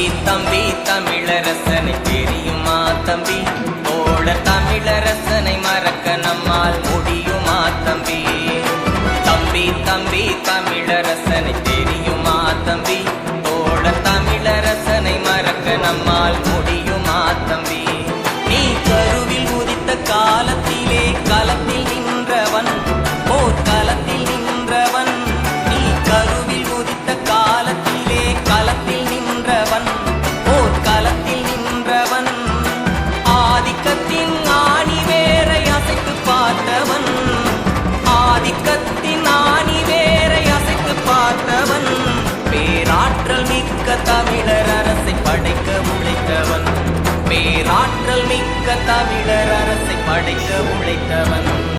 தம்பி தம்பி தமிழரசனை தெரியுமா தம்பி? தோழ தமிழரசனை மறக்க நம்மால் முடியுமா தம்பி? தம்பி தம்பி தமிழரசனை தெரியுமா தம்பி? தோழ தமிழரசனை மறக்க நம்மால் முடியுமா தம்பி? நீ கருவில் உதித்த காலத்திலே களத்தில் பேராற்றல் மிக்க தமிழர் அரசை படைக்க உழைத்தவன்.